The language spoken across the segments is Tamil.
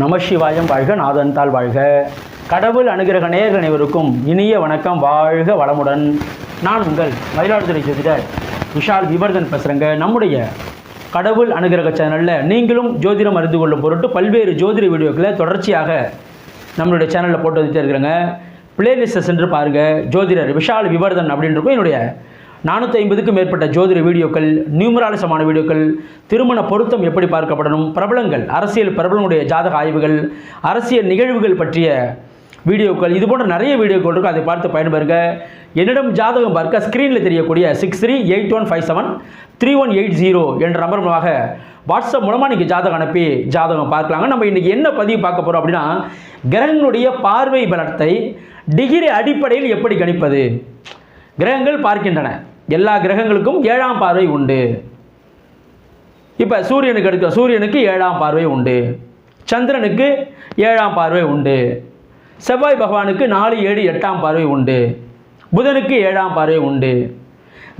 நமசிவாயம் வாழ்க நாதன் தாள் வாழ்க. கடவுள் அனுகிரக நேயர்கள் அனைவருக்கும் இனிய வணக்கம் வாழ்க வளமுடன். நான் உங்கள் மயிலாடுதுறை ஜோதிடர் விஷால் விவர்தன் பேசுகிறேங்க நம்முடைய கடவுள் அனுகிரக சேனலில் நீங்களும் ஜோதிடம் அறிந்து கொள்ளும் பொருட்டு பல்வேறு ஜோதிட வீடியோக்களை தொடர்ச்சியாக நம்மளுடைய சேனலில் போட்டு வந்துட்டே இருக்கிறேங்க. பிளேலிஸ்ட்டை சென்று பாருங்கள் ஜோதிடர் விஷால் விவர்தன் அப்படின்னு இருக்கும் என்னுடைய நானூற்றி ஐம்பதுக்கும் மேற்பட்ட ஜோதிட வீடியோக்கள் நியூமராலிசமான வீடியோக்கள் திருமண பொருத்தம் எப்படி பார்க்கப்படணும் பிரபலங்கள் அரசியல் பிரபலங்களுடைய ஜாதக ஆய்வுகள் அரசியல் நிகழ்வுகள் பற்றிய வீடியோக்கள் இது போன்ற நிறைய வீடியோக்கள் இருக்கும் அதை பார்த்து பயன்பெறுங்க. என்னிடம் ஜாதகம் பார்க்க ஸ்க்ரீனில் தெரியக்கூடிய six three eight one five seven three one eight zero என்ற நம்பர் மூலமாக வாட்ஸ்அப் மூலமாக நீங்கள் ஜாதகம் அனுப்பி ஜாதகம் பார்க்கலாங்க. நம்ம இன்றைக்கி என்ன பதிவு பார்க்க போகிறோம் அப்படின்னா கிரகங்களுடைய பார்வை பலத்தை டிகிரி அடிப்படையில் எப்படி கணிப்பது? கிரகங்கள் பார்க்கின்றன. எல்லா கிரகங்களுக்கும் ஏழாம் பார்வை உண்டு. இப்போ சூரியனுக்கு எடுக்க சூரியனுக்கு ஏழாம் பார்வை உண்டு. சந்திரனுக்கு ஏழாம் பார்வை உண்டு. செவ்வாய் பகவானுக்கு நாலு ஏழு எட்டாம் பார்வை உண்டு. புதனுக்கு ஏழாம் பார்வை உண்டு.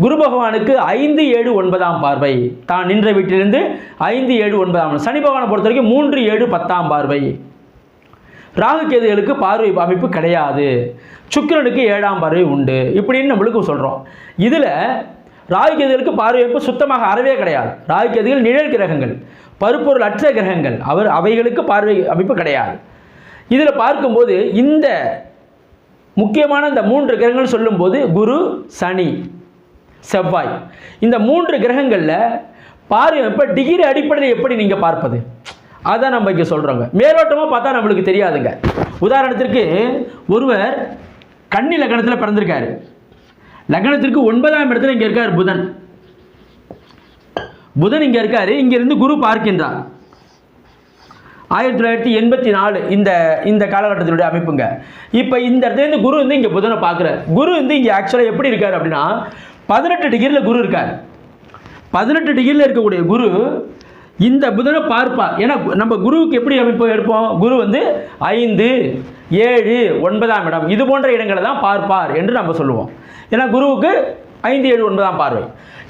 குரு பகவானுக்கு ஐந்து ஏழு ஒன்பதாம் பார்வை. தான் நின்ற வீட்டிலிருந்து ஐந்து ஏழு ஒன்பதாம். சனி பகவானை பொறுத்த வரைக்கும் மூன்று ஏழு பத்தாம் பார்வை. ராகு கேதுகளுக்கு பார்வை அமைப்பு கிடையாது. சுக்கிரனுக்கு ஏழாம் பார்வை உண்டு. இப்படின்னு நம்மளுக்கு சொல்கிறோம் இதில் ராகு கேதுகளுக்கு பார்வை அமைப்பு சுத்தமாக அறவே கிடையாது. ராகு கேதுகள் நிழல் கிரகங்கள் பருப்பொருள் அற்ற கிரகங்கள் அவர் அவைகளுக்கு பார்வை அமைப்பு கிடையாது. இதில் பார்க்கும்போது இந்த முக்கியமான இந்த மூன்று கிரகங்கள் சொல்லும்போது குரு சனி செவ்வாய். இந்த மூன்று கிரகங்களில் பார்வை இப்போ டிகிரி அடிப்படையில் எப்படி நீங்கள் பார்ப்பது? அதான் நம்ம இங்கே சொல்கிறோங்க மேலோட்டமாக பார்த்தா நம்மளுக்கு தெரியாதுங்க. உதாரணத்திற்கு ஒருவர் கன்னி லக்னத்தில் பிறந்திருக்காரு. லக்னத்திற்கு ஒன்பதாம் இடத்துல இங்கே இருக்கார் புதன். புதன் இங்கே இருக்கார். இங்கேருந்து குரு பார்க்கின்றார். ஆயிரத்தி தொள்ளாயிரத்தி எண்பத்தி நாலு இந்த இந்த காலகட்டத்தினுடைய அமைப்புங்க. இப்போ இந்த இடத்துலேருந்து குரு வந்து இங்கே புதனை பார்க்குறாரு. குரு வந்து இங்கே ஆக்சுவலாக எப்படி இருக்கார் அப்படின்னா பதினெட்டு டிகிரியில் குரு இருக்கார். பதினெட்டு டிகிரியில் இருக்கக்கூடிய குரு இந்த புதனை பார்ப்பார் ஏன்னா நம்ம குருவுக்கு எப்படி அமைப்பு எடுப்போம்? குரு வந்து ஐந்து ஏழு ஒன்பதாம் இடம். இது போன்ற இடங்களை தான் பார்ப்பார் என்று நம்ம சொல்லுவோம். ஏன்னா குருவுக்கு ஐந்து ஏழு ஒன்பதாம் பார்வை.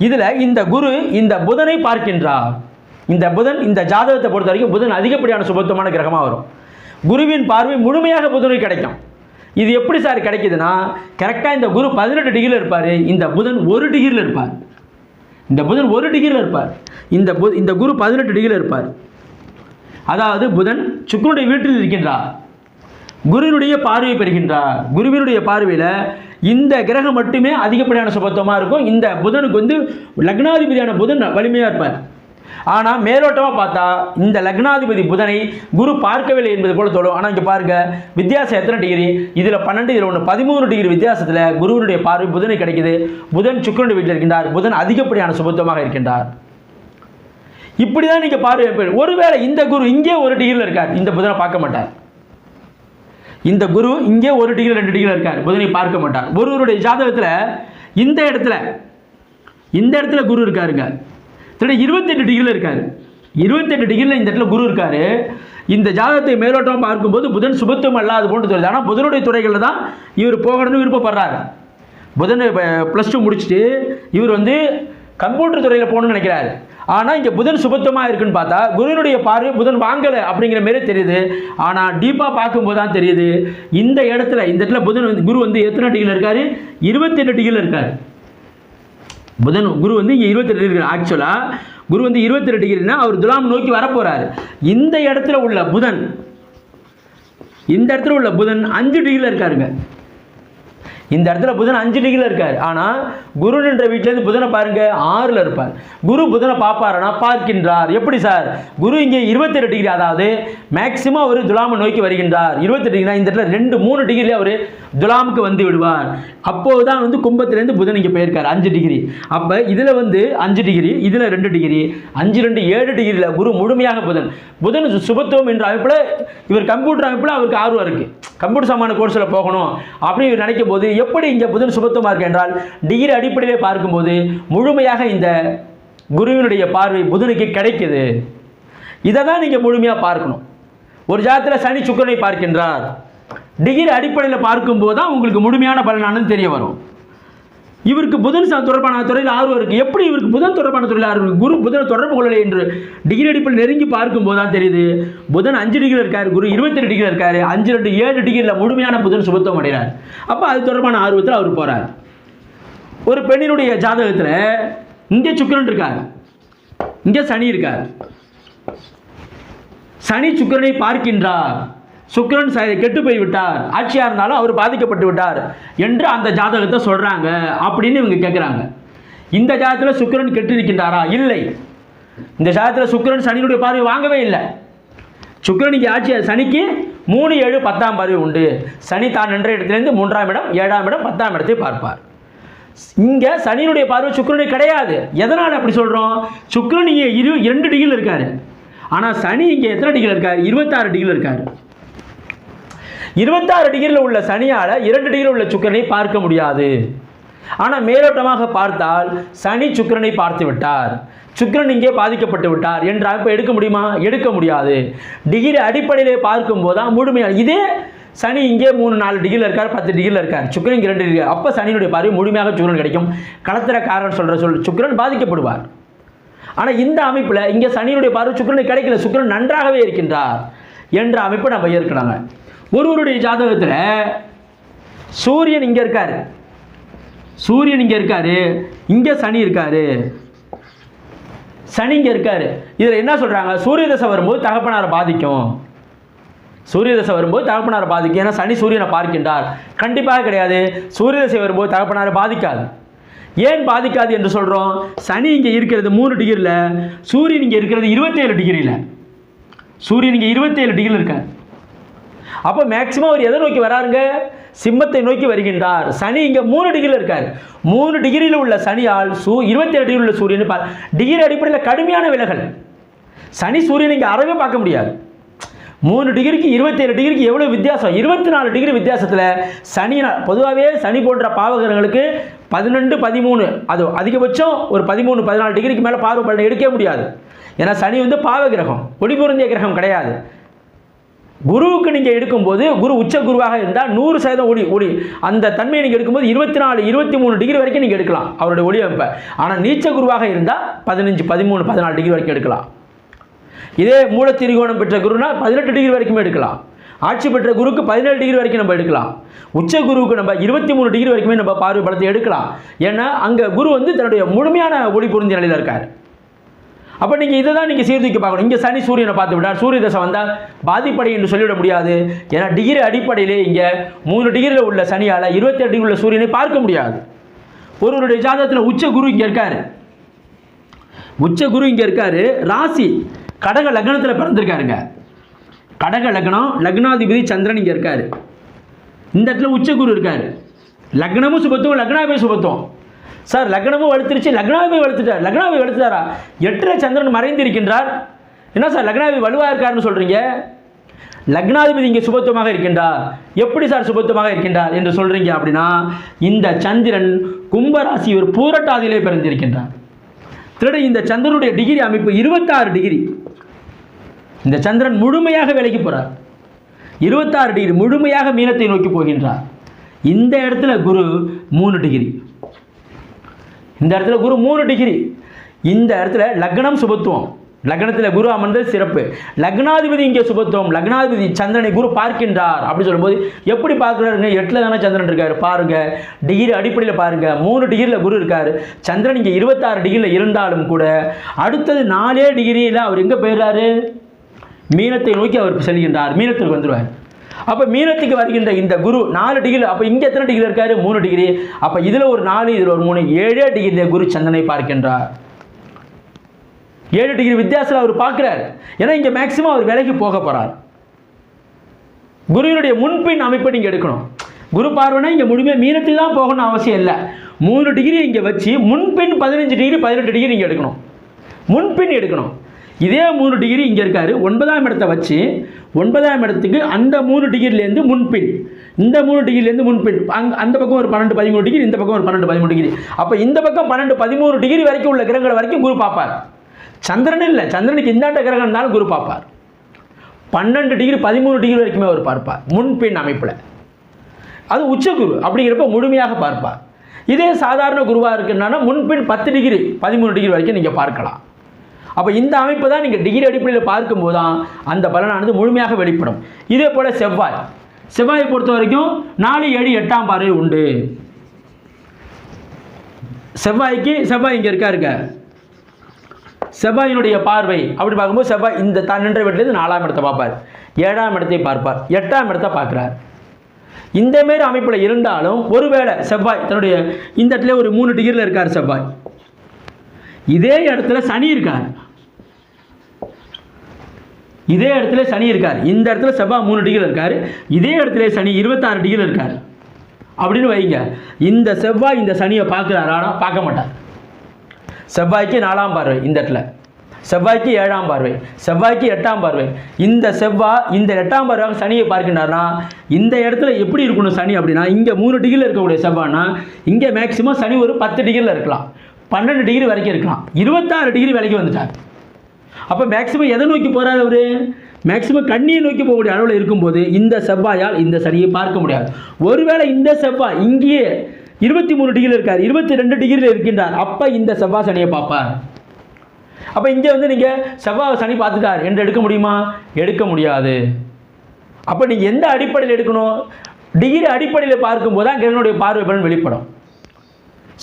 இதில் இந்த குரு இந்த புதனை பார்க்கின்றார். இந்த புதன் இந்த ஜாதகத்தை பொறுத்த வரைக்கும் புதன் அதிகப்படியான சுபத்துவமான கிரகமாக வரும். குருவின் பார்வை முழுமையாக புதனுக்கு கிடைக்கும். இது எப்படி சார் கிடைக்குதுன்னா கரெக்டாக இந்த குரு பதினெட்டு டிகிரியில் இருப்பார். இந்த புதன் ஒரு டிகிரியில் இருப்பார். இந்த புதன் ஒரு டிகிரியில் இருப்பார். இந்த பு இந்த குரு பதினெட்டு டிகிரியில் இருப்பார். அதாவது புதன் சுக்கரனுடைய வீட்டில் இருக்கின்றார். குருவினுடைய பார்வை பெறுகின்றார். குருவினுடைய பார்வையில் இந்த கிரகம் மட்டுமே அதிகப்படியான சுபத்துவமாக இருக்கும். இந்த புதனுக்கு வந்து லக்னாதிபதியான புதன் வலிமையாக இருப்பார். ஆனால் மேலோட்டமாக பார்த்தா இந்த லக்னாதிபதி புதனை குரு பார்க்கவில்லை என்பது போல தோணும். ஆனால் இங்கே பாருங்க வித்தியாசம் எத்தனை டிகிரி? இதில் பன்னெண்டு இதில் ஒன்று பதிமூணு டிகிரி வித்தியாசத்தில் குருவினுடைய பார்வை புதனை கிடைக்குது. புதன் சுக்கரனுடைய வீட்டில் இருக்கின்றார். புதன் அதிகப்படியான சுபத்துவமாக இருக்கின்றார். இப்படி தான் நீங்கள் பார்வை ஒருவேளை இந்த குரு இங்கே ஒரு டிகிரியில் இருக்கார். இந்த புதனை பார்க்க மாட்டார். இந்த குரு இங்கே ஒரு டிகிரி ரெண்டு டிகிரியில் இருக்கார். புதனை பார்க்க மாட்டார். ஒருவருடைய ஜாதகத்தில் இந்த இடத்துல இந்த இடத்துல குரு இருக்காருங்க. திருட இருபத்தெட்டு டிகிரியில் இருக்கார். இருபத்தெட்டு டிகிரியில் இந்த இடத்துல குரு இருக்கார். இந்த ஜாதகத்தை மேலோட்டமாக பார்க்கும்போது புதன் சுபத்துவம் அல்லாது போன்று தெரியுது. ஆனால் புதனுடைய துறைகளில் தான் இவர் போகணும்னு விருப்பப்படுறாரு. புதன் ப்ளஸ் டூ முடிச்சுட்டு இவர் வந்து கம்ப்யூட்டர் துறையில் போகணும்னு நினைக்கிறாரு. ஆனால் இங்கே புதன் சுபத்துவமாக இருக்குன்னு பார்த்தா குருவினுடைய பார்வை புதன் வாங்கலை அப்படிங்கிற மாரி தெரியுது. ஆனால் டீப்பாக பார்க்கும்போது தான் தெரியுது. இந்த இடத்துல இந்த இடத்துல புதன் வந்து குரு வந்து எத்தனை டிகிரியில் இருக்கார்? இருபத்தெட்டு டிகிரியில் இருக்கார். புதன் குரு வந்து இங்கே இருபத்தெட்டு டிகிரி ஆக்சுவலாக குரு வந்து இருபத்தெட்டு டிகிரினா அவர் துலாம் நோக்கி வரப்போகிறார் இந்த இடத்துல உள்ள புதன் இந்த இடத்துல உள்ள புதன் அஞ்சு டிகிரியில் இருக்காருங்க. இந்த இடத்துல புதன் அஞ்சு டிகிரியில் இருக்கார். ஆனால் குரு நின்ற வீட்டிலேருந்து புதனை பாருங்க ஆறில் இருப்பார். குரு புதனை பார்ப்பாருன்னா பார்க்கின்றார். எப்படி சார்? குரு இங்கே இருபத்தெட்டு டிகிரி அதாவது மேக்சிமம் அவர் துலாமை நோக்கி வருகின்றார். இருபத்தெட்டு டிகிரினா இந்த இடத்துல ரெண்டு மூணு டிகிரியில் அவர் துலாமுக்கு வந்து விடுவார். அப்போது தான் வந்து கும்பத்துலேருந்து புதன் இங்கே போயிருக்கார் அஞ்சு டிகிரி அப்போ இதில் வந்து அஞ்சு டிகிரி இதில் ரெண்டு டிகிரி அஞ்சு ரெண்டு ஏழு டிகிரியில் குரு முழுமையாக புதன். புதன் சுபத்துவம் என்ற அமைப்பில் இவர் கம்ப்யூட்டர் அமைப்பில் அவருக்கு ஆர்வம் இருக்குது கம்ப்யூட்டர் சமான கோர்ஸில் போகணும். அப்படின்னு இவர் நினைக்கும் போது எப்படி இங்கே புதன் சுபத்துவமாக இருக்கு என்றால் டிகிரி அடிப்படையிலே பார்க்கும்போது முழுமையாக இந்த குருவினுடைய பார்வை புதனுக்கு கிடைக்குது. இதை தான் நீங்கள் முழுமையாக பார்க்கணும். ஒரு ஜாதத்தில் சனி சுக்கரனை பார்க்கின்றார். டிகிரி அடிப்படையில் பார்க்கும்போது தான் உங்களுக்கு முழுமையான பலனானது தெரிய வரும். இவருக்கு புதன் தொடர்பான துறையில் ஆர்வம் இருக்குது எப்படி இவருக்கு புதன் தொடர்பான துறையில் ஆர்வம் குரு புதன் தொடர்பு கொள்ளலை என்று டிகிரி அடிப்பில் நெருங்கி பார்க்கும்போது தான் தெரியுது. புதன் அஞ்சு டிகிரி இருக்கார் குரு இருபத்தெட்டு டிகிரி இருக்கார் அஞ்சு ரெண்டு ஏழு டிகிரியில் முழுமையான புதன் சுபத்துவம் அடைகிறார். அப்போ அது தொடர்பான ஆர்வத்தில் அவர் போகிறார் ஒரு பெண்ணினுடைய ஜாதகத்தில் இங்கே சுக்கிரன் இருக்கார். இங்கே சனி இருக்கார். சனி சுக்கிரனை பார்க்கின்றார். சுக்கிரன் ச- கெட்டு போய் விட்டார். ஆட்சியாக இருந்தாலும் அவர் பாதிக்கப்பட்டு விட்டார் என்று அந்த ஜாதகத்தை சொல்கிறாங்க அப்படின்னு இவங்க கேட்குறாங்க இந்த ஜாதகத்தில் சுக்கிரன் கெட்டு இருக்கின்றாரா இல்லை. இந்த ஜாதகத்தில் சுக்கரன் சனியினுடைய பார்வை வாங்கவே இல்லை. சுக்கரனுக்கு ஆட்சி சனிக்கு மூணு ஏழு பத்தாம் பார்வை உண்டு. சனி தான் நின்ற இடத்துலேருந்து மூன்றாம் இடம் ஏழாம் இடம் பத்தாம் இடத்தை பார்ப்பார். இங்கே சனியினுடைய பார்வை சுக்கரனுக்கு கிடையாது. எதனால் அப்படி சொல்கிறோம் சுக்கரன் இங்கே இரு இரண்டு டிகிரியில் இருக்கார். ஆனால் சனி இங்கே எத்தனை டிகிரி இருக்கார்? இருபத்தாறு டிகிரியில் இருக்கார். இருபத்தாறு டிகிரியில் உள்ள சனியால் இரண்டு டிகிரியில் உள்ள சுக்கிரனை பார்க்க முடியாது. ஆனால் மேலோட்டமாக பார்த்தால் சனி சுக்கிரனை பார்த்து விட்டார். சுக்கரன் இங்கே பாதிக்கப்பட்டு விட்டார் என்ற அமைப்பை எடுக்க முடியுமா? எடுக்க முடியாது. டிகிரி அடிப்படையிலே பார்க்கும்போது தான் முழுமையாக இதே சனி இங்கே மூணு நாலு டிகிரியில் இருக்கார் பத்து டிகிரியில் இருக்கார். சுக்கிரன் இங்கே ரெண்டு டிகிரி அப்போ சனியினுடைய பார்வை முழுமையாக சுக்கரன் கிடைக்கும். களத்திர காரன் சொல்கிற சொல் சுக்கிரன் பாதிக்கப்படுவார். ஆனால் இந்த அமைப்பில் இங்கே சனியினுடைய பார்வை சுக்கிரனுக்கு கிடைக்கல. சுக்கரன் நன்றாகவே இருக்கின்றார் என்ற அமைப்பை நம்ம ஏற்கலாங்க ஒருவருடைய ஜாதகத்தில் சூரியன் இங்கே இருக்கார். சூரியன் இங்கே இருக்கார். இங்கே சனி இருக்கார். சனி இங்கே இருக்கார். இதில் என்ன சொல்கிறாங்க சூரிய தசை வரும்போது தகப்பனாரை பாதிக்கும். சூரிய தசை வரும்போது தகப்பனாரை பாதிக்கும். ஏன்னா சனி சூரியனை பார்க்கின்றார். கண்டிப்பாக கிடையாது. சூரிய தசை வரும்போது தகப்பனாரை பாதிக்காது. ஏன் பாதிக்காது என்று சொல்கிறோம் சனி இங்கே இருக்கிறது மூணு டிகிரியில் சூரியன் இங்கே இருக்கிறது இருபத்தேழு டிகிரியில் சூரியன் இங்கே இருபத்தேழு டிகிரியில் இருக்கார். அப்போ மேக்சிமம் அவர் எதை நோக்கி வராருங்க? சிம்மத்தை நோக்கி வருகின்றார். சனி இங்கே மூணு டிகிரியில் இருக்கார். மூணு டிகிரியில் உள்ள சனியால் சூ இருபத்தி ஏழு டிகிரி உள்ள சூரியன் பார் டிகிரி அடிப்படையில் கடுமையான விலகல். சனி சூரியன் இங்கே அறவே பார்க்க முடியாது. மூணு டிகிரிக்கு இருபத்தேழு டிகிரிக்கு எவ்வளோ வித்தியாசம்? இருபத்தி நாலு டிகிரி வித்தியாசத்தில் சனி பொதுவாகவே சனி போன்ற பாவகிரகங்களுக்கு பதினெண்டு பதிமூணு அது அதிகபட்சம் ஒரு பதிமூணு பதினாலு டிகிரிக்கு மேலே பார்வை பலனை எடுக்கவே முடியாது. ஏன்னா சனி வந்து பாவகிரகம் கிரகம் பொருந்திய கிரகம் கிடையாது. குருவுக்கு நீங்கள் எடுக்கும்போது குரு உச்ச குருவாக இருந்தால் நூறு சதவீதம் ஒளி ஒளி. அந்த தன்மையை நீங்கள் எடுக்கும்போது இருபத்தி நாலு இருபத்தி மூணு டிகிரி வரைக்கும் நீங்கள் எடுக்கலாம் அவருடைய ஒளியமைப்பை ஆனால் நீச்ச குருவாக இருந்தால் பதினஞ்சு பதிமூணு பதினாலு டிகிரி வரைக்கும் எடுக்கலாம். இதே மூல திரிகோணம் பெற்ற குருனா பதினெட்டு டிகிரி வரைக்கும் எடுக்கலாம். ஆட்சி பெற்ற குருக்கு பதினேழு டிகிரி வரைக்கும் நம்ம எடுக்கலாம். உச்ச குருவுக்கு நம்ம இருபத்தி மூணு டிகிரி வரைக்குமே நம்ம பார்வை பலத்தை எடுக்கலாம். ஏன்னா அங்கே குரு வந்து தன்னுடைய முழுமையான ஒளி பொருந்திய நிலையில் இருக்கார். அப்போ நீங்கள் இதை தான் நீங்கள் சீர்தூக்கி பார்க்கணும். இங்கே சனி சூரியனை பார்த்து விட்டார். சூரிய தசை வந்தால் பாதிப்படை என்று சொல்லிவிட முடியாது. ஏன்னா டிகிரி அடிப்படையிலே இங்கே மூணு டிகிரியில் உள்ள சனியால் இருபத்தெட்டு டிகிரி உள்ள சூரியனை பார்க்க முடியாது. ஒருவருடைய ஜாதகத்தில் உச்ச குரு இங்கே இருக்கார். உச்ச குரு இங்கே இருக்கார். ராசி கடக லக்னத்தில் பிறந்திருக்காருங்க. கடக லக்னம் லக்னாதிபதி சந்திரன் இங்கே இருக்கார். இந்த இடத்துல உச்ச குரு இருக்கார். லக்னமும் சுபத்துவம் லக்னாவே சுபத்துவம். சார் லக்னமும் வலுத்துருச்சு. லக்னாவை வலுத்துட்டார். லக்னாவை வலுத்துட்டாரா? எட்டரை சந்திரன் மறைந்திருக்கின்றார். என்ன சார் லக்னாவை வலுவாக இருக்காருன்னு சொல்கிறீங்க லக்னாதிபதி இங்கே சுபத்துவமாக இருக்கின்றார். எப்படி சார் சுபத்துவமாக இருக்கின்றார் என்று சொல்கிறீங்க அப்படின்னா இந்த சந்திரன் கும்பராசி ஒரு பூரட்டாதியிலே பிறந்திருக்கின்றார். திருட இந்த சந்திரனுடைய டிகிரி அமைப்பு இருபத்தாறு டிகிரி. இந்த சந்திரன் முழுமையாக விலைக்கு போகிறார் இருபத்தாறு டிகிரி முழுமையாக மீனத்தை நோக்கி போகின்றார். இந்த இடத்துல குரு மூணு டிகிரி. இந்த இடத்துல குரு மூணு டிகிரி இந்த இடத்துல லக்னம் சுபத்துவம். லக்னத்தில் குரு அமர்ந்தது சிறப்பு. லக்னாதிபதி இங்கே சுபத்துவம். லக்னாதிபதி சந்திரனை குரு பார்க்கின்றார் அப்படி சொல்லும்போது எப்படி பார்க்குறாருங்க? எட்டில் தானே சந்திரன் இருக்கார். பாருங்க. டிகிரி அடிப்படையில் பாருங்க. மூணு டிகிரியில் குரு இருக்கார். சந்திரன் இங்கே இருபத்தாறு டிகிரியில் இருந்தாலும் கூட அடுத்தது நாலே டிகிரியில் அவர் எங்கே போயிடுறாரு? மீனத்தை நோக்கி அவர் செல்கின்றார். மீனத்துக்கு வந்துடுவார். அப்போ மீனத்துக்கு வருகின்ற இந்த குரு நாலு டிகிரி அப்போ இங்கே எத்தனை டிகிரி இருக்காரு? மூணு டிகிரி அப்போ இதில் ஒரு நாலு இதில் ஒரு மூணு ஏழே டிகிரியில் குரு சந்திரனை பார்க்கின்றார். ஏழு டிகிரி வித்தியாசத்தில் அவர் பார்க்குறாரு. ஏன்னா இங்கே மேக்சிமம் அவர் விலைக்கு போக போகிறார் குருவினுடைய முன்பின் அமைப்பை நீங்கள் எடுக்கணும். குரு பார்வைனா இங்கே முழுமையாக மீனத்துக்கு தான் போகணும்னு அவசியம் இல்லை. மூணு டிகிரி இங்கே வச்சு முன்பின் பதினஞ்சு டிகிரி பதினெட்டு டிகிரி இங்கே எடுக்கணும். முன்பின் எடுக்கணும். இதே மூணு டிகிரி இங்கே இருக்காரு. ஒன்பதாம் இடத்தை வச்சு ஒன்பதாம் இடத்துக்கு அந்த மூணு டிகிரிலேருந்து முன்பின். இந்த மூணு டிகிரிலேருந்து முன்பின். அங் அந்த பக்கம் ஒரு பன்னெண்டு பதிமூணு டிகிரி இந்த பக்கம் ஒரு பன்னெண்டு பதிமூணு டிகிரி அப்போ இந்த பக்கம் பன்னெண்டு பதிமூணு டிகிரி வரைக்கும் உள்ள கிரகங்கள் வரைக்கும் குரு பார்ப்பார். சந்திரன் இல்லை. சந்திரனுக்கு இந்தாண்ட கிரகம் இருந்தாலும் குரு பார்ப்பார். பன்னெண்டு டிகிரி பதிமூணு டிகிரி வரைக்குமே அவர் பார்ப்பார். முன்பின் அமைப்பில். அது உச்சகுரு அப்படிங்கிறப்ப முழுமையாக பார்ப்பார். இதே சாதாரண குருவாக இருக்குன்னா முன்பின் பத்து டிகிரி பதிமூணு டிகிரி வரைக்கும் நீங்கள் பார்க்கலாம். அப்போ இந்த அமைப்பு தான் நீங்கள் டிகிரி அடிப்படையில் பார்க்கும்போது தான் அந்த பலனானது முழுமையாக வெளிப்படும். இதே போல் செவ்வாய். செவ்வாயை பொறுத்த வரைக்கும் நாலு ஏழு எட்டாம் பார்வை உண்டு. செவ்வாய்க்கு செவ்வாய் இங்கே இருக்கா இருக்க? செவ்வாயினுடைய பார்வை. அப்படி பார்க்கும்போது செவ்வாய் இந்த தான் நின்ற வீட்டிலேருந்து நாலாம் இடத்தை பார்ப்பார். ஏழாம் இடத்தை பார்ப்பார். எட்டாம் இடத்தை பார்க்குறார். இந்த மாரி அமைப்பில் இருந்தாலும் ஒருவேளை செவ்வாய் தன்னுடைய இந்த இடத்துல ஒரு மூணு டிகிரியில் இருக்கார் செவ்வாய். இதே இடத்துல சனி இருக்கார். இதே இடத்துல சனி இருக்கார். இந்த இடத்துல செவ்வாய் மூணு டிகிரி இருக்கார். இதே இடத்துல சனி இருபத்தாறு டிகிரி இருக்கார். அப்படின்னு வைங்க. இந்த செவ்வாய் இந்த சனியை பார்க்குறாரு. ஆனால் பார்க்க மாட்டார். செவ்வாய்க்கு நாலாம் பார்வை இந்த இடத்துல. செவ்வாய்க்கு ஏழாம் பார்வை. செவ்வாய்க்கு எட்டாம் பார்வை. இந்த செவ்வாய் இந்த எட்டாம் பார்வை சனியை பார்க்கின்றார்னா இந்த இடத்துல எப்படி இருக்கணும் சனி அப்படின்னா இங்கே மூணு டிகிரியில் இருக்கக்கூடிய செவ்வாய்னா இங்கே மேக்ஸிமம் சனி ஒரு பத்து டிகிரியில் இருக்கலாம். பன்னெண்டு டிகிரி வரைக்கும் இருக்கலாம். இருபத்தாறு டிகிரி வரைக்கும் வந்துட்டார். அப்போ மேக்சிமம் எதை நோக்கி போகிறார் அவர்? மேக்சிமம் கண்ணியை நோக்கி போகக்கூடிய அளவில் இருக்கும்போது இந்த செவ்வாயால் இந்த சனியை பார்க்க முடியாது. ஒருவேளை இந்த செவ்வாய் இங்கேயே இருபத்தி மூணு டிகிரியில் இருக்கார் இருபத்தி ரெண்டு டிகிரியில் இருக்கின்றார் அப்போ இந்த செவ்வாய் சனியை பார்ப்பார். அப்போ இங்கே வந்து நீங்கள் செவ்வாய் சனி பார்த்துட்டார் என்று எடுக்க முடியுமா? எடுக்க முடியாது. அப்போ நீங்கள் எந்த அடிப்படையில் எடுக்கணும்? டிகிரி அடிப்படையில் பார்க்கும்போது தான் கிரகனுடைய பார்வை பலன் வெளிப்படும்.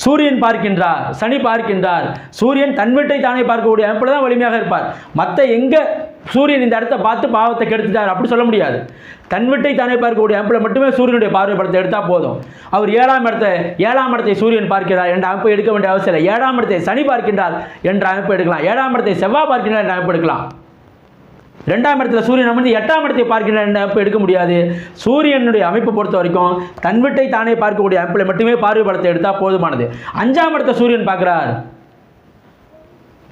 சூரியன் பார்க்கின்றார் சனி பார்க்கின்றார். சூரியன் தன் வீட்டை தானே பார்க்கக்கூடிய அமைப்பில் தான் வலிமையாக இருப்பார். மற்ற எங்கே சூரியன் இந்த இடத்த பார்த்து பாவத்தை கெடுத்துட்டார் அப்படி சொல்ல முடியாது. தன் வீட்டை தானே பார்க்கக்கூடிய அமைப்பில் மட்டுமே சூரியனுடைய பார்வை படத்தை எடுத்தால் போதும். அவர் ஏழாம் இடத்தை ஏழாம் இடத்தை சூரியன் பார்க்கிறார் என்ற அமைப்பை எடுக்க வேண்டிய அவசியம் இல்லை. ஏழாம் இடத்தை சனி பார்க்கின்றார் என்ற அமைப்பு எடுக்கலாம். ஏழாம் இடத்தை செவ்வாய் பார்க்கின்றார் என்ற அமைப்பு எடுக்கலாம். ரெண்டாம் இடத்துல சூரியன் அமர்ந்து எட்டாம் இடத்தை பார்க்கின்ற என்ற அமைப்பு எடுக்க முடியாது. சூரியனுடைய அமைப்பை பொறுத்த வரைக்கும் தன்விட்டை தானே பார்க்கக்கூடிய அமைப்பில் மட்டுமே பார்வை பலத்தை எடுத்தால் போதுமானது. அஞ்சாம் இடத்தை சூரியன் பார்க்கிறார்.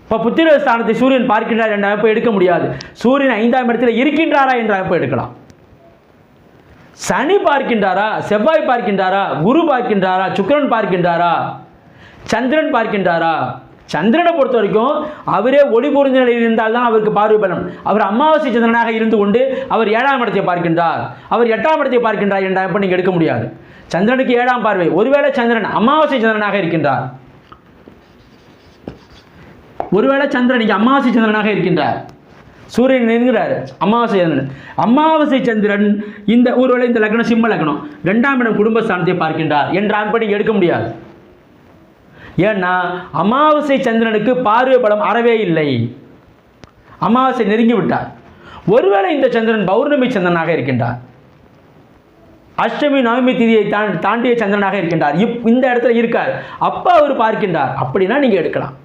இப்போ புத்திர ஸ்தானத்தை சூரியன் பார்க்கின்றார் என்ற அமைப்பை எடுக்க முடியாது. சூரியன் ஐந்தாம் இடத்தில் இருக்கின்றாரா என்ற அமைப்பை எடுக்கலாம். சனி பார்க்கின்றாரா? செவ்வாய் பார்க்கின்றாரா? குரு பார்க்கின்றாரா? சுக்கிரன் பார்க்கின்றாரா? சந்திரன் பார்க்கின்றாரா? சந்திரனை பொறுத்த வரைக்கும் அவரே ஒளி பொருந்த நிலையில் இருந்தால் தான் அவருக்கு பார்வை பலம். அவர் அமாவாசை சந்திரனாக இருந்து கொண்டு அவர் ஏழாம் இடத்தை பார்க்கின்றார். அவர் எட்டாம் இடத்தை பார்க்கின்றார் என்ற அமைப்பை நீங்கள் எடுக்க முடியாது. சந்திரனுக்கு ஏழாம் பார்வை. ஒருவேளை சந்திரன் அமாவாசை சந்திரனாக இருக்கின்றார். ஒருவேளை சந்திரன் இங்கே அமாவாசை சந்திரனாக இருக்கின்றார். சூரியன் நெருங்குறாரு அமாவாசை சந்திரன். அமாவாசை சந்திரன் இந்த ஒருவேளை இந்த லக்னம் சிம்ம லக்னம் ரெண்டாம் இடம் குடும்பஸ்தானத்தை பார்க்கின்றார் என்ற அமைப்பை எடுக்க முடியாது. ஏன்னா அமாவாசை சந்திரனுக்கு பார்வை பலம் அறவே இல்லை. அமாவாசை நெருங்கி விட்டார். ஒருவேளை இந்த சந்திரன் பௌர்ணமி சந்திரனாக இருக்கின்றார். அஷ்டமி நவமி திதியை தாண்டி தாண்டிய சந்திரனாக இருக்கின்றார். இப் இந்த இடத்துல இருக்கார். அப்போ அவர் பார்க்கின்றார். அப்படின்னா நீங்கள் எடுக்கலாம்.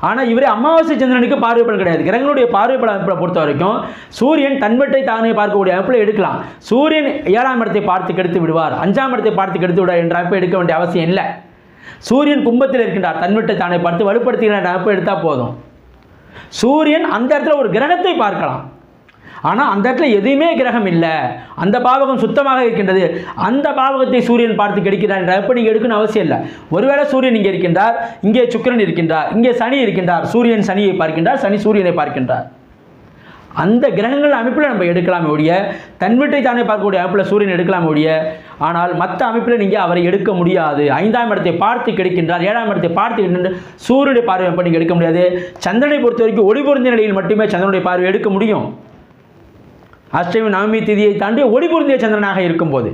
ஆனால் இவரே அமாவாசை சந்திரனுக்கு பார்வை பலன் கிடையாது. கிரகங்களுடைய பார்வை அமைப்பை பொறுத்த வரைக்கும் சூரியன் தன்வெட்டை தானே பார்க்கக்கூடிய அமைப்பில் எடுக்கலாம். சூரியன் ஏழாம் இடத்தை பார்த்து கெடுத்து விடுவார். அஞ்சாம் இடத்தை பார்த்து கெடுத்து விடுவார் என்ற அமைப்பை எடுக்க வேண்டிய அவசியம் இல்லை. சூரியன் கும்பத்தில் இருக்கின்றார். தன்விட்டு தானே பார்த்து வலுப்படுத்துகிற அமைப்பை எடுத்தால் போதும். சூரியன் அந்த இடத்துல ஒரு கிரகத்தை பார்க்கலாம். ஆனால் அந்த இடத்துல எதுவுமே கிரகம் இல்லை. அந்த பாவகம் சுத்தமாக இருக்கின்றது. அந்த பாவகத்தை சூரியன் பார்த்து கெடுக்கிறார் என்ற அப்போ நீங்கள் எடுக்கணும் அவசியம் இல்லை. ஒருவேளை சூரியன் இங்கே இருக்கின்றார் இங்கே சுக்கிரன் இருக்கின்றார் இங்கே சனி இருக்கின்றார் சூரியன் சனியை பார்க்கின்றார் சனி சூரியனை பார்க்கின்றார். அந்த கிரகங்கள் அமைப்பில் நம்ம எடுக்கலாமே ஒழிய தன்வீட்டை தானே பார்க்கக்கூடிய அமைப்பில் சூரியன் எடுக்கலாமே ஒழிய ஆனால் மற்ற அமைப்பில் நீங்கள் அவரை எடுக்க முடியாது. ஐந்தாம் இடத்தை பார்த்து கிடைக்கின்றார் ஏழாம் இடத்தை பார்த்து சூரியனுடைய பார்வை அப்போ நீங்கள் எடுக்க முடியாது. சந்திரனை பொறுத்த வரைக்கும் ஒளி பொருந்திய நிலையில் மட்டுமே சந்திரனுடைய பார்வை எடுக்க முடியும். அஷ்டமி நவமி திதியை தாண்டி ஒளி பொருந்திய சந்திரனாக இருக்கும்போது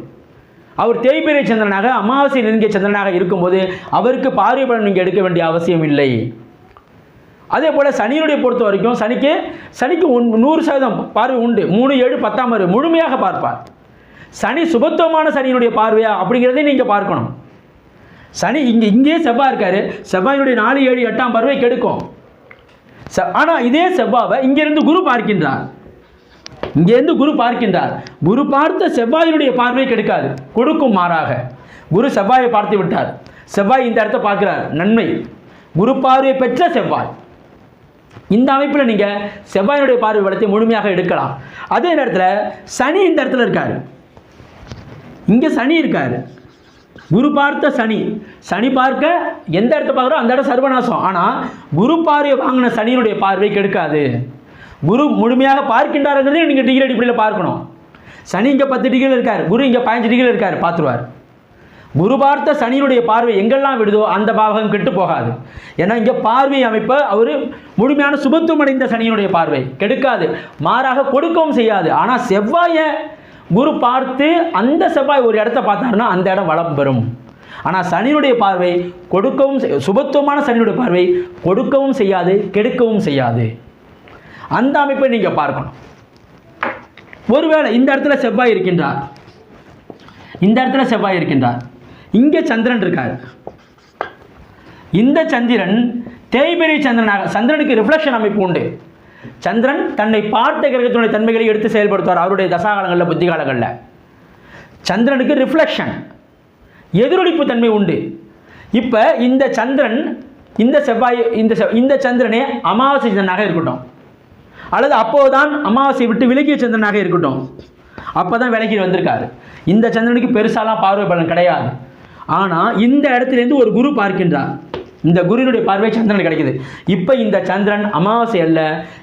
அவர் தேய்பிரை சந்திரனாக அமாவாசை நெருங்கிய சந்திரனாக இருக்கும்போது அவருக்கு பார்வை பலன் நீங்கள் எடுக்க வேண்டிய அவசியம் இல்லை. அதே போல் சனியினுடைய பொறுத்த வரைக்கும் சனிக்கு சனிக்கு உன் நூறு சதவீதம் பார்வை உண்டு. மூணு ஏழு பத்தாம் பார்வை முழுமையாக பார்ப்பார். சனி சுபத்துவமான சனியினுடைய பார்வையா அப்படிங்கிறதே நீங்கள் பார்க்கணும். சனி இங்கே இங்கேயே செவ்வாய் இருக்காரு. செவ்வாயினுடைய நாலு ஏழு எட்டாம் பார்வை கெடுக்கும். செ ஆனால் இதே செவ்வாவை இங்கேருந்து குரு பார்க்கின்றார். இங்கேருந்து குரு பார்க்கின்றார். குரு பார்த்த செவ்வாயினுடைய பார்வை கெடுக்காது. கொடுக்கும் மாறாக. குரு செவ்வாயை பார்த்து விட்டார். செவ்வாய் இந்த இடத்த பார்க்கிறார். நன்மை. குரு பார்வை பெற்ற செவ்வாய். இந்த அமைப்பில் நீங்கள் செவ்வாயினுடைய பார்வை பலத்தை முழுமையாக எடுக்கலாம். அதே நேரத்தில் சனி இந்த இடத்துல இருக்கார். இங்கே சனி இருக்கார். குரு பார்த்த சனி. சனி பார்க்க எந்த இடத்த பார்க்குறோ அந்த இடம் சர்வநாசம். ஆனால் குரு பார்வையை வாங்கின சனியினுடைய பார்வை கெடுக்காது. குரு முழுமையாக பார்க்கின்றாருங்கிறதையும் நீங்கள் டிகிரி அடிப்படையில் பார்க்கணும். சனி இங்கே பத்து டிகிரியில் இருக்கார். குரு இங்கே பதினஞ்சு டிகிரியில் இருக்கார். பார்த்துருவார். குரு பார்த்த சனியினுடைய பார்வை எங்கெல்லாம் விடுதோ அந்த பாவகம் கெட்டு போகாது. ஏன்னா இங்கே பார்வை அமைப்பை அவர் முழுமையான சுபத்துவம் அடைந்த சனியினுடைய பார்வை. கெடுக்காது. மாறாக கொடுக்கவும் செய்யாது. ஆனால் செவ்வாயை குரு பார்த்து அந்த செவ்வாய் ஒரு இடத்த பார்த்தாருன்னா அந்த இடம் வளம் பெறும். ஆனால் சனியினுடைய பார்வை கொடுக்கவும் சுபத்துவமான சனியினுடைய பார்வை கொடுக்கவும் செய்யாது கெடுக்கவும் செய்யாது. அந்த அமைப்பை நீங்கள் பார்க்கணும். ஒருவேளை இந்த இடத்துல செவ்வாய் இருக்கின்றார். இந்த இடத்துல செவ்வாய் இருக்கின்றார். இங்கே சந்திரன் இருக்கார். இந்த சந்திரன் தேய்பெரிய சந்திரனாக சந்திரனுக்கு ரிஃப்ளெக்ஷன் அமைப்பு உண்டு. சந்திரன் தன்னை பார்த்த கிரகத்தினுடைய தன்மைகளை எடுத்து செயல்படுத்துவார் அவருடைய தசாகாலங்களில் புத்தி காலங்களில் சந்திரனுக்கு ரிஃப்ளெக்ஷன் எதிரொலிப்பு தன்மை உண்டு. இப்போ இந்த சந்திரன் இந்த செவ்வாய் இந்த செவ்- இந்த சந்திரனே அமாவாசை சந்திரனாக இருக்கட்டும். அல்லது அப்போதான் அமாவாசை விட்டு விலகிய சந்திரனாக இருக்கட்டும். அப்போ தான் விலகி வந்திருக்காரு. இந்த சந்திரனுக்கு பெருசாலாம் பார்வை பலன் கிடையாது. ஆனால் இந்த இடத்துலேருந்து ஒரு குரு பார்க்கின்றார். இந்த குருவினுடைய பார்வை சந்திரன் கிடைக்குது. இப்போ இந்த சந்திரன் அமாவாசை அல்ல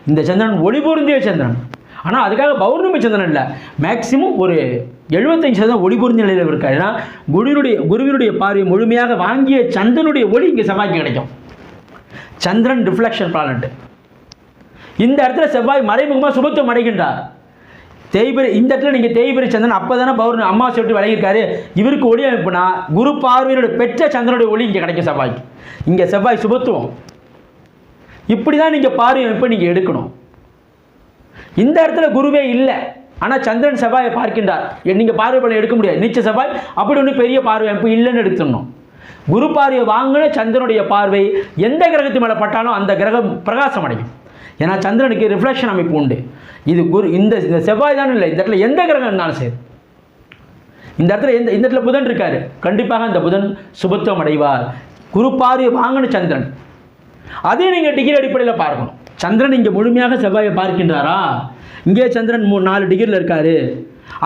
இந்த சந்திரன் ஒளிபொருந்திய சந்திரன். ஆனால் அதுக்காக பௌர்ணமி சந்திரன் இல்லை மேக்சிமம் ஒரு எழுபத்தஞ்சு சதவீதம் ஒளி பொருந்த நிலையில் இருக்கார். ஏன்னா குருவினுடைய குருவினுடைய பார்வை முழுமையாக வாங்கிய சந்திரனுடைய ஒளி இங்கே செவ்வாய்க்கு கிடைக்கும். சந்திரன் ரிஃப்ளெக்ஷன் பிளானட் இந்த இடத்துல செவ்வாய் மறைமுகமாக சுபத்துவம் அடைகின்றார். தேய்பிரி இந்த இடத்துல நீங்கள் தேய்பிரி சந்திரன் அப்போ தானே பௌர்ணமி அமாவாசை விட்டு விலகியிருக்காரு இவருக்கு ஒளி அமைப்புனா குரு பார்வையினுடைய பெற்ற சந்திரனுடைய ஒளி இங்கே கிடைக்கும் செவ்வாய்க்கு. இங்கே செவ்வாய் சுபத்துவம். இப்படி தான் நீங்கள் பார்வை அமைப்பை நீங்கள் எடுக்கணும். இந்த இடத்துல குருவே இல்லை. ஆனால் சந்திரன் செவ்வாயை பார்க்கின்றார். நீங்கள் பார்வை பலன் எடுக்க முடியாது. நீச்ச செவ்வாய் அப்படி ஒன்று பெரிய பார்வை அமைப்பு இல்லைன்னு எடுத்துடணும். குரு பார்வையை வாங்கின சந்திரனுடைய பார்வை எந்த கிரகத்து மேலே பட்டாலும் அந்த கிரகம் பிரகாசம் அடையும். ஏன்னா சந்திரனுக்கு ரிஃப்ளெக்ஷன் அமைப்பு உண்டு. இது குரு இந்த இந்த செவ்வாய் தான் இல்லை. இந்த இடத்துல எந்த கிரகம் இருந்தாலும் சரி. இந்த இடத்துல எந்த இந்த இடத்துல புதன் இருக்கார். கண்டிப்பாக அந்த புதன் சுபத்துவம் அடைவார். குரு பார்வையை வாங்கின சந்திரன். அதே நீங்கள் டிகிரி அடிப்படையில் பார்க்கணும். சந்திரன் இங்கே முழுமையாக செவ்வாயை பார்க்கின்றாரா? இங்கே சந்திரன் மூணு நாலு டிகிரியில் இருக்காரு.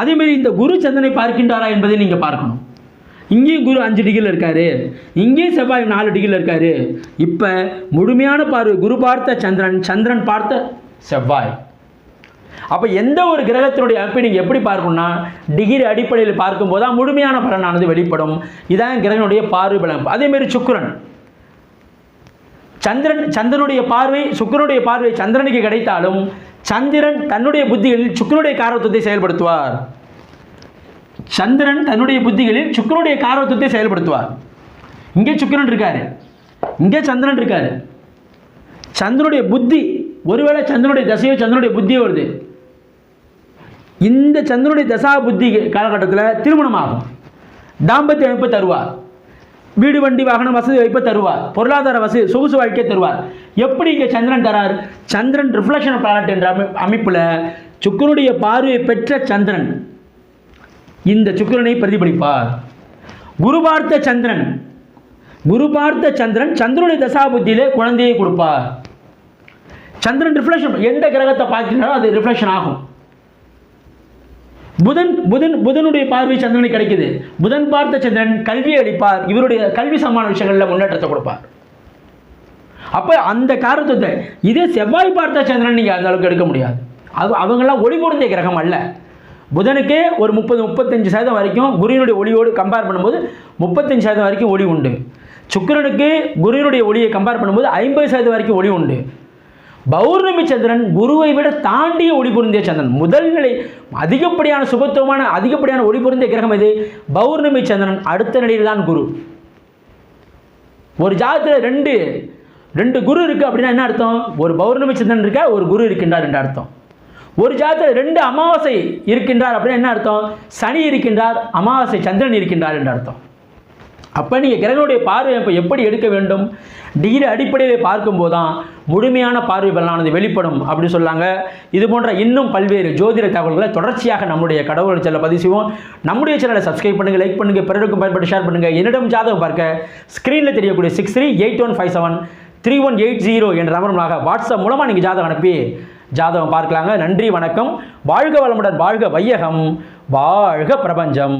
அதேமாரி இந்த குரு சந்திரனை பார்க்கின்றாரா என்பதை நீங்கள் பார்க்கணும். இங்கேயும் குரு அஞ்சு டிகிரியில் இருக்கார். இங்கேயும் செவ்வாய் நாலு டிகிரியில் இருக்கார். இப்போ முழுமையான பார்வை குரு பார்த்த சந்திரன் சந்திரன் பார்த்த செவ்வாய். அப்போ எந்த ஒரு கிரகத்தினுடைய அமைப்பை நீங்கள் எப்படி பார்க்கணும்னா டிகிரி அடிப்படையில் பார்க்கும்போது தான் முழுமையான பலனானது வெளிப்படும். இதான் கிரகனுடைய பார்வை பலம். அதேமாரி சுக்கரன். சந்திரன் சந்திரனுடைய பார்வை சுக்கரனுடைய பார்வை சந்திரனுக்கு கிடைத்தாலும் சந்திரன் தன்னுடைய புத்திகளில் சுக்கிரனுடைய காரத்துவத்தை செயல்படுத்துவார். சந்திரன் தன்னுடைய புத்திகளில் சுக்கரனுடைய காரத்துவத்தை செயல்படுத்துவார். இங்கே சுக்கிரன் இருக்காரு. இங்கே சந்திரன் இருக்காரு. சந்திரனுடைய புத்தி ஒருவேளை சந்திரனுடைய தசையோ சந்திரனுடைய புத்தியோ வருது. இந்த சந்திரனுடைய தசா புத்தி காலகட்டத்தில் திருமணமாகும். தாம்பத்திய அமைப்பு தருவார். வீடு வண்டி வாகனம் வசதி வைப்பை தருவார். பொருளாதார வசதி சொகுசு வாழ்க்கையை தருவார். எப்படி இங்கே சந்திரன் தரார்? சந்திரன் ரிஃப்ளெக்ஷன் பிளானட் என்ற அமை அமைப்பில் சுக்கரனுடைய பார்வையை பெற்ற சந்திரன். இந்த சுக்கிரனை பிரதிபலிப்பார். குரு பார்த்த சந்திரன் குரு பார்த்த சந்திரன் சந்திரனுடைய தசாபுத்தியிலே குழந்தையை கொடுப்பார். சந்திரன் ரிஃப்ளெக்ஷன் எந்த கிரகத்தை பார்க்கிறாரோ அது ரிஃப்ளெக்ஷன் ஆகும். புதன் புதன் புதனுடைய பார்வை சந்திரனை கிடைக்குது. புதன் பார்த்த சந்திரன் கல்வியை அளிப்பார். இவருடைய கல்வி சமான விஷயங்களில் முன்னேற்றத்தை கொடுப்பார். அப்போ அந்த காரத்துவத்தை இதே செவ்வாய் பார்த்த சந்திரன் நீங்கள் அந்த அளவுக்கு எடுக்க முடியாது. அது அவங்களாம் ஒளி கிரகம் அல்ல. புதனுக்கே ஒரு முப்பது முப்பத்தஞ்சு சதவீதம் வரைக்கும் குருவினுடைய ஒளியோடு கம்பேர் பண்ணும்போது முப்பத்தஞ்சு சதவீதம் வரைக்கும் ஒளி உண்டு. சுக்கிரனுக்கு குருவினுடைய ஒளியை கம்பேர் பண்ணும்போது ஐம்பது சதவீதம் வரைக்கும் ஒளி உண்டு. பௌர்ணமி சந்திரன் குருவை விட தாண்டிய ஒளி பொருந்திய சந்திரன். முதல் நிலை அதிகப்படியான சுபத்துவமான அதிகப்படியான ஒளி பொருந்திய கிரகம் இது பௌர்ணமி சந்திரன். அடுத்த நிலையில் தான் குரு. ஒரு ஜாதத்தில் ரெண்டு ரெண்டு குரு இருக்குது அப்படின்னா என்ன அர்த்தம்? ஒரு பௌர்ணமி சந்திரன் இருக்கா? ஒரு குரு இருக்கின்றார் என்று அர்த்தம். ஒரு ஜாதகத்தில் ரெண்டு அமாவாசை இருக்கின்றார் அப்படின்னு என்ன அர்த்தம்? சனி இருக்கின்றார் அமாவாசை சந்திரன் இருக்கின்றார் என்று அர்த்தம். அப்போ நீங்கள் கிரகனுடைய பார்வை இப்போ எப்படி எடுக்க வேண்டும்? டிகிரி அடிப்படையில் பார்க்கும்போது தான் முழுமையான பார்வை பலனானது வெளிப்படும் அப்படின்னு சொல்லாங்க. இது போன்ற இன்னும் பல்வேறு ஜோதிட தகவல்களை தொடர்ச்சியாக நம்முடைய கடவுள் சேனலை பதிவு செய்வோம். நம்முடைய சேனலை சப்ஸ்கிரைப் பண்ணுங்கள் லைக் பண்ணுங்கள் பிறருக்கும் பயன்பட்டு ஷேர் பண்ணுங்கள் என்னிடம் ஜாதகம் பார்க்க ஸ்க்ரீனில் தெரியக்கூடிய six three eight one five seven three one eight zero என்ற நம்பருமாக வாட்ஸ்அப் மூலமாக நீங்கள் ஜாதகம் அனுப்பி ஜாதகம் பார்க்கலாங்க. நன்றி வணக்கம். வாழ்க வளமுடன் வாழ்க வையகம். வாழ்க பிரபஞ்சம்.